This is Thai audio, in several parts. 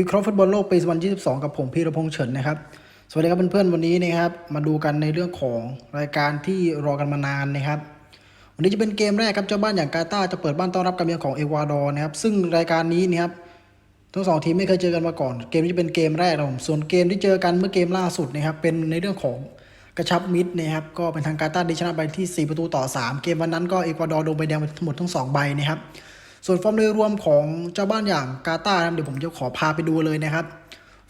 วิเคราะห์ฟุตบอลโลกปี 2022 กับผมพีรพงษ์เฉินนะครับ สวัสดีครับเพื่อนๆ วันนี้นะครับ มาดูกันในเรื่องของรายการที่รอกันมานานนะครับ วันนี้จะเป็นเกมแรกครับเจ้าบ้านอย่างกาตาจะเปิดบ้านต้อนรับการเยือนของเอกวาดอร์นะครับ ซึ่งรายการนี้นะครับทั้งสองทีมไม่เคยเจอกันมาก่อน เกมนี้จะเป็นเกมแรกนะผม ส่วนเกมที่เจอกันเมื่อเกมล่าสุดนะครับ เป็นในเรื่องของกระชับมิตรนะครับ ก็เป็นทางกาตาร์ที่ชนะไปที่ 4 ประตูต่อ 3 เกมวันนั้นก็เอกวาดอร์โดนใบแดงไปทั้งหมดทั้ง 2 ใบนะครับ ส่วนฟอร์มโดยรวมของเจ้าบ้านอย่างกาตาร์นะครับเดี๋ยวผมจะขอพาไปดูเลยนะครับ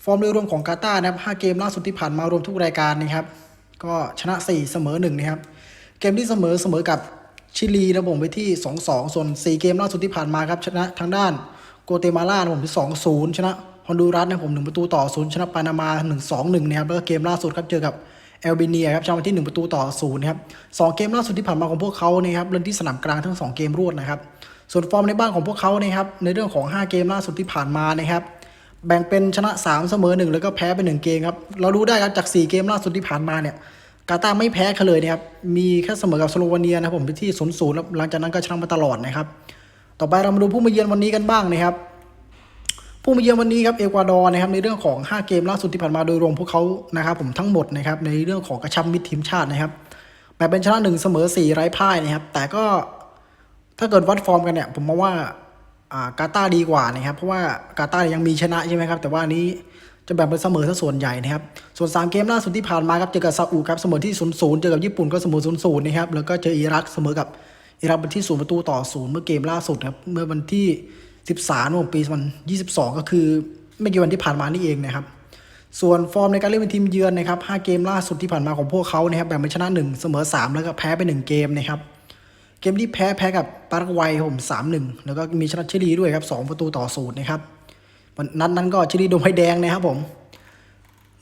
ฟอร์มโดยรวมของกาตาร์นะครับ5เกมล่าสุดที่ผ่านมารวมทุกรายการนะครับ ก็ชนะ 4 เสมอ1นะครับ เกมที่เสมอเสมอกับชิลีนะผมไปที่ 2-2 ส่วน 4 เกมล่าสุดที่ผ่านมาครับชนะทางด้านโกเตมาลานะผมที่2-0 ชนะฮอนดูรัสนะผม1ประตูต่อ 0 ชนะปานามา 1-2-1นะครับแล้วก็เกมล่าสุดครับเจอกับเอลเบเนียครับชนะไปที่ 1 ประตูต่อ0นะครับสองเกมล่าสุดที่ผ่านมาของพวกเขานะครับเล่นที่สนามกลางทั้ง 2 เกมรวดนะครับ ส่วนฟอร์มในบ้านของพวกเขานะครับในเรื่องของ 5 เกมล่าสุดที่ผ่านมานะครับแบ่งเป็นชนะ 3 เสมอ 1 แล้วก็แพ้ไป1เกมครับเรารู้ได้ครับจาก 4 เกมล่าสุดที่ผ่านมาเนี่ยกาตาไม่แพ้เขาเลยนะครับมีแค่เสมอกับสโลวาเนียนะครับผมที่0ูนย์แล้วหลังจากนั้นก็ชนะมาตลอดนะครับต่อไปเรามาดูผู้มาเยือนวันนี้กันบ้างนะครับผู้มาเยือนวันนี้ครับเอกวาดอร์นะครับในเรื่องของ 5 เกมล่าสุดที่ผ่านมาโดยรวมพวกเขานะครับผมทั้งหมดนะครับในเรื่องของกระชับมิตรทีมชาตินะครับแบ่งเป็นชนะ1เสมอ4ไร้พ่ายนะครับแต่ก็ ถ้าเกิดวัดฟอร์มกันเนี่ยผมมองว่าอ่ากาตาร์ดีกว่านะครับ เพราะว่ากาตาร์ยังมีชนะใช่ไหมครับ แต่ว่านี้จะแบ่งเป็นเสมอซะส่วนใหญ่นะครับ ส่วน 3 เกมล่าสุดที่ผ่านมาครับเจอกับซาอุครับเสมอที่0ูนย์เจอกับญี่ปุ่นก็เสมอ0ูนย์นะครับ แล้วก็เจออิรักเสมอกับอิรักเป็นที่0ประตูต่อศูนย์เมื่อเกมล่าสุดครับเมื่อวันที่ 13ของปี2022 ก็คือไม่กี่วันที่ผ่านมานี่เองนะครับ ส่วนฟอร์มในการเล่นเป็นทีมเยือนนะครับ5เกมล่าสุดที่ผ่านมาของพวกเขานะครับแบ่งเป็นชนะ 1 เสมอ 3 แล้วก็แพ้ไป 1 เกมนะครับ เกมที่แพ้แพ้กับปารากวัยผมสามหนึ่งแล้วก็มีชนะชิลีด้วยครับสองประตูต่อศูนย์นะครับวันนัดนั้นก็ชิลีโดนใบแดงนะครับผม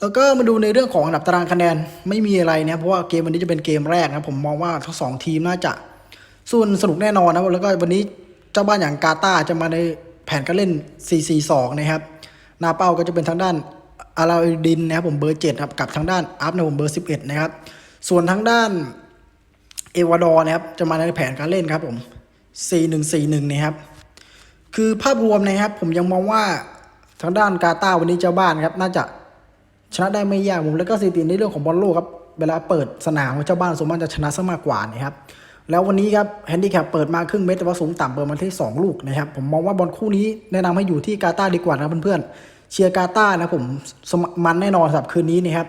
แล้วก็มาดูในเรื่องของอันดับตารางคะแนนไม่มีอะไรนะเพราะว่าเกมวันนี้จะเป็นเกมแรกนะผมมองว่าทั้งสองทีมน่าจะส่วนสนุกแน่นอนนะครับแล้วก็วันนี้เจ้าบ้านอย่างกาตาจะมาในแผนการเล่น 4-4-2 นะครับหน้าเป้าก็จะเป็นทางด้านอาราดินนะครับผมเบอร์7ครับกับทางด้านอัพนะผมเบอร์ 11 นะครับ ส่วนทางด้าน เอวาดอร์นะครับจะมาในแผนการเล่นครับผม4-1-4-1นะครับ คือภาพรวมนะครับ ผมยังมองว่าทางด้านกาตาร์วันนี้เจ้าบ้านครับ น่าจะชนะได้ไม่ยากผมแล้วก็สถิติในเรื่องของบอลโลกครับเวลาเปิดสนามเจ้าบ้านสมมติจะชนะซะมากกว่านะครับแล้ววันนี้ครับแฮนดี้แคปเปิดมาครึ่งเมตรแต่ว่าสูงต่ำเปิดมาที่ 2 ลูกนะครับ ผมมองว่าบอลคู่นี้แนะนำให้อยู่ที่กาตาร์ดีกว่านะเพื่อนๆเชียร์กาตาร์นะผมสมมันแน่นอนสำหรับคืนนี้นะครับ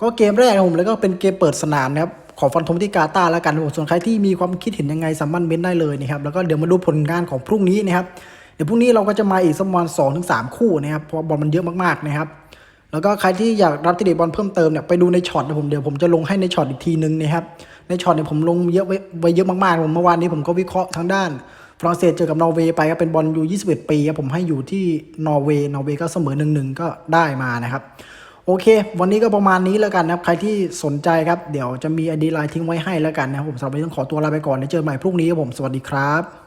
ก็เกมแรกผมแล้วก็เป็นเกมเปิดสนามนะครับ ขอฟันธงที่กาตาร์แล้วกันส่วนใครที่มีความคิดเห็นยังไงสามารถเม้นได้เลยนะครับแล้วก็เดี๋ยวมาดูผลงานของพรุ่งนี้นะครับเดี๋ยวพรุ่งนี้เราก็จะมาอีกสักประมาณสองถึงสามคู่นะครับเพราะบอลมันเยอะมากๆนะครับแล้วก็ใครที่อยากรับติดบอลเพิ่มเติมเนี่ยไปดูในช็อตนะผมเดี๋ยวผมจะลงให้ในช็อตอีกทีนึงนะครับในช็อตเนี่ยผมลงเยอะไว้เยอะมากๆผมเมื่อวานนี้ผมก็วิเคราะห์ทางด้านฝรั่งเศสเจอกับนอร์เวย์ไปก็เป็นบอลอยู่ 21 ปีครับผมให้อยู่ที่นอร์เวย์นอร์เวย์ก็เสมอ1-1ก็ได้มานะครับ โอเค วันนี้ก็ประมาณนี้แล้วกันนะครับ ใครที่สนใจครับ เดี๋ยวจะมีไอดีไลน์ทิ้งไว้ให้แล้วกันนะครับผมสำหรับวันนี้ต้องขอตัวลาไปก่อนแล้วเจอกันใหม่พรุ่งนี้ครับผม สวัสดีครับ